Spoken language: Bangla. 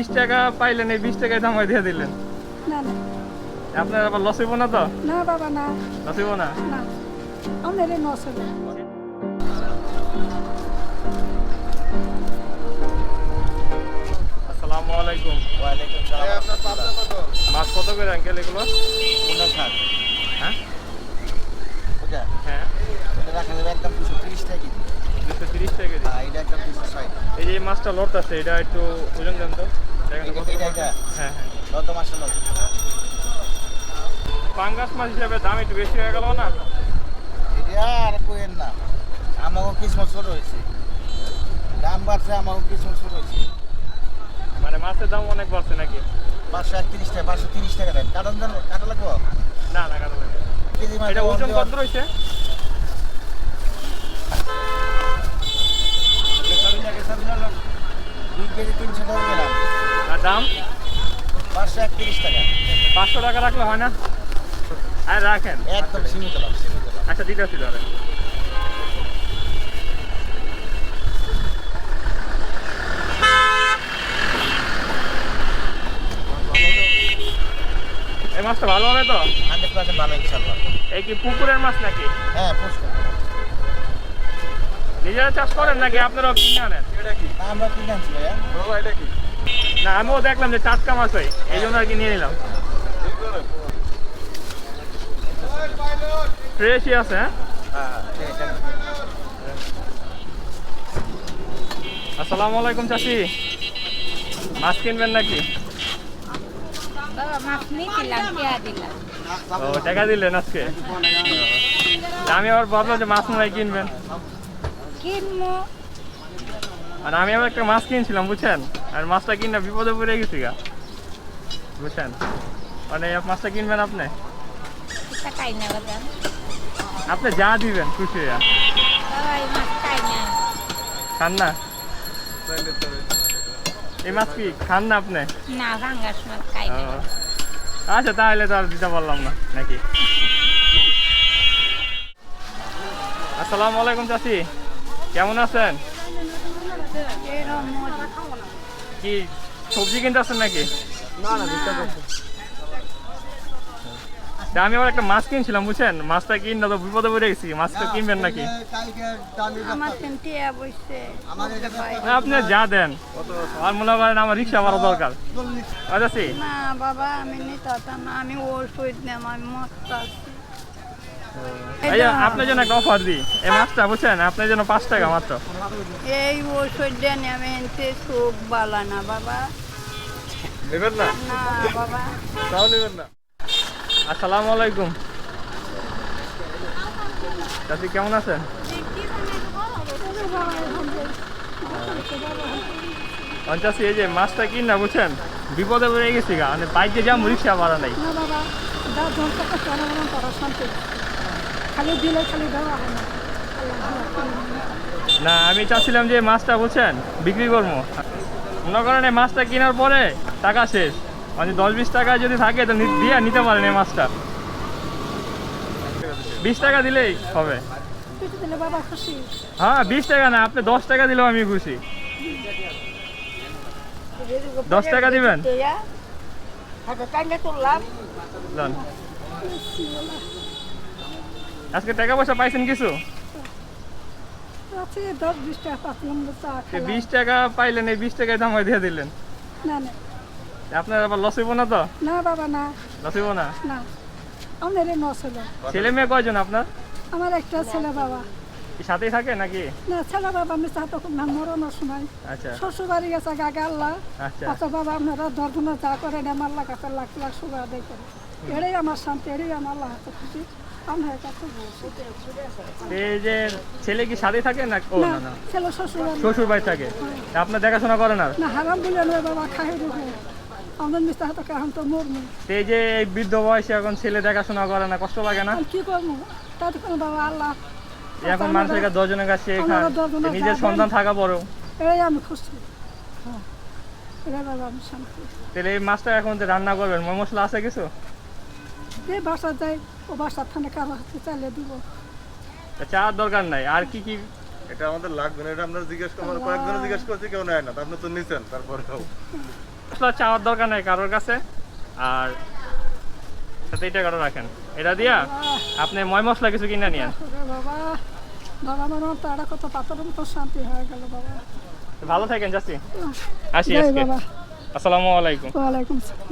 বিশ টাকা পাইলেন এই বিশ টাকায় দাম দিয়ে দিলেন। না না। আপনার আবার লস হইব না তো? না বাবা না। লস হইব না? না। আমাদের এই নসলে আসসালামু আলাইকুম। ওয়ালাইকুম সালাম মাছ কত করে আঙ্কেল এগুলো? কোনটা থাক হ্যাঁ? ওটা? হ্যাঁ। রাখা যাবে একদম টাকা কেজি। দুশো তিরিশ টাকা কেজি। আর এটা একদম দুশো ষাট। এই যে মাছটা লড়তে আছে এটা একটু ওজন দেন তো। দেখেন তো এটা- কত এটা- পড়ছে। এটা? হ্যাঁ হ্যাঁ। মাসে লোক? পাঙ্গাস মাছ হিসাবে দাম একটু বেশি হয়ে গেল না? আর কোয়েন না। আমাকেও কিসমত ছোট হয়েছে। দাম বাড়ছে আমাকেও কিসমত ছোট হয়েছে। মানে মাছের দাম অনেক বাড়ছে নাকি? পাঁচশো একত্রিশ টাকা পাঁচশো তিরিশ টাকা দেন। কাটন কাটা লাগবো? না না কারণ কেজি মাছ এটা ওজন কত রয়েছে দুই কেজি তিনশো টাকা গেলাম দাম? পাঁচশো একত্রিশ টাকা। পাঁচশো টাকা রাখলে হয় না? আর রাখেন। একদম সীমিত আচ্ছা দিতে আসি ধরেন। এই মাছটা ভালো হবে তো? হান্ড্রেড পার্সেন্ট ভালো ইনশাল্লাহ এই কি পুকুরের মাছ নাকি? হ্যাঁ পুষ্প নিজেরা চাষ করেন নাকি আপনারাও কিনে আনেন? আমরা কিনে আনছি ভাইয়া। না আমিও দেখলাম যে টাটকা মাছ হয় এই জন্য আর কি নিয়ে নিলাম। ফ্রেশই আছে হ্যাঁ? আসসালামু আলাইকুম চাচি। মাছ কিনবেন নাকি? ও টাকা দিলেন আজকে? আমি আবার ভাবলাম যে মাছ মনে কিনবেন। কিনবো। আর আমি আবার একটা মাছ কিনছিলাম বুঝছেন? আর মাছটা কিনা বিপদে পড়ে গেছি গা। বুঝছেন? মানে মাছটা কিনবেন আপনি? আপনি যা দিবেন খুশি হইয়া। খান না? এই মাছ কি? খান না আপনি। আচ্ছা তাহলে তো আর দিতে পারলাম না নাকি? আসসালামু আলাইকুম চাচি। কেমন আছেন? কি সবজি কিনতে আসছেন নাকি? তা আমি আবার একটা মাছ কিনছিলাম বুঝছেন? মাছটা কিন তো বিপদে পড়ে গেছি। মাছটা কিনবেন নাকি? না, আপনি যা দেন। আর মনে করেন আমার রিক্সা ভাড়া দরকার। আচ্ছা না বাবা আমি নিতে না আমি ওষুধ নেম আমি মস্ত আছি এই আপনার জন্য একটা অফার দিই। এই মাছটা বুঝছেন? আপনার জন্য পাঁচ টাকা মাত্র। এই ওষুধ দেন আমি এনতে চোখ বালা না বাবা। নেবেন না? না বাবা। তাও নেবেন না। আসসালামু আলাইকুম। চাচি কেমন আছেন? পঞ্চাশি এই যে মাছটা কিন না বুঝছেন? বিপদে পড়ে গেছি গা। মানে বাইকে যাম রিক্সা ভাড়া নাই। বাবা। খালি দিলে খালি দেওয়া হয় না। না আমি চাচ্ছিলাম যে মাছটা বুঝছেন বিক্রি করব। মনে করেন এই মাছটা কেনার পরে টাকা শেষ। মানে দশ বিশ টাকা যদি থাকে তো নি- দিয়ে নিতে পারেন এই মাছটা। বিশ টাকা দিলেই হবে। হ্যাঁ বিশ টাকা না আপনি দশ টাকা দিলেও আমি খুশি। দশ টাকা দিবেন? আজকে টাকা পয়সা পাইছেন কিছু? আছে দশ বিশ টাকা চা। বিশ টাকা পাইলেন এই বিশ টাকায় দাম দিয়ে দিলেন। না না। আপনার আবার লস হইব না তো? না বাবা না। লস হইব না? না। আমাদের এই নছিল ছেলে মেয়ে কয়জন আপনার? আমার একটা ছেলে বাবা। সাথেই থাকে নাকি? না ছেলে বাবা আমি চাহতো খুব না মরণের সময় আচ্ছা। শ্বশুর বাড়ি গেছে গাগে আল্লাহ আচ্ছা। আচ্ছা বাবা আপনারা দর্শনে যা করেন আমার লাগাতে লাখ লাখ সুগার দেয় করে। এটাই আমার শান্তি এটাই আমার আল্লাহ খুশি কাছে ছেলে কি সাথে থাকে না? ও না না। না ছেলে শ্বশুর শ্বশুর বাড়ি থাকে। আপনার দেখাশোনা করেন আর না হারাম বলে নয় বাবা খাই রুখে। আমাদের মিস্তা হাতে এখন তো মরমু এই যে এই বৃদ্ধ বয়সে এখন ছেলে দেখাশোনা করে না কষ্ট লাগে না? কি করব? তাতে কোনো বাবা আল্লাহ এখন মানুষের কাছে দশজনের কাছে খান আমরা দশজনের নিজের যা সন্তান থাকা পরেও এটাই আমি খুশি হ্যাঁ। তাহলে এই মাছটা এখন রান্না করবেন মশলা আছে কিছু? যে বাসা যাই ও বাসার থানে কারও হাতে চালিয়ে দিব। তা চার দরকার নাই। আর কি কি? এটা আমাদের লাগবে না এটা আমরা জিজ্ঞেস করব কয়েকজনে জিজ্ঞেস করছি কেউ নেয় না আপনি তো নিছেন তারপরেও। মশলা চাওয়ার দরকার নেই কারোর কাছে। আর সাথে এই টাকাটা রাখেন। এটা দিয়া আপনি ময় মশলা কিছু কিনে নিয়েন বাবা বাবা আমার তারা কত পাথরের মতো শান্তি হয়ে গেল বাবা। ভালো থাকেন যাচ্ছি আসি আজকে। বাবা। আসসালামু আলাইকুম। ওয়ালাইকুম সালাম।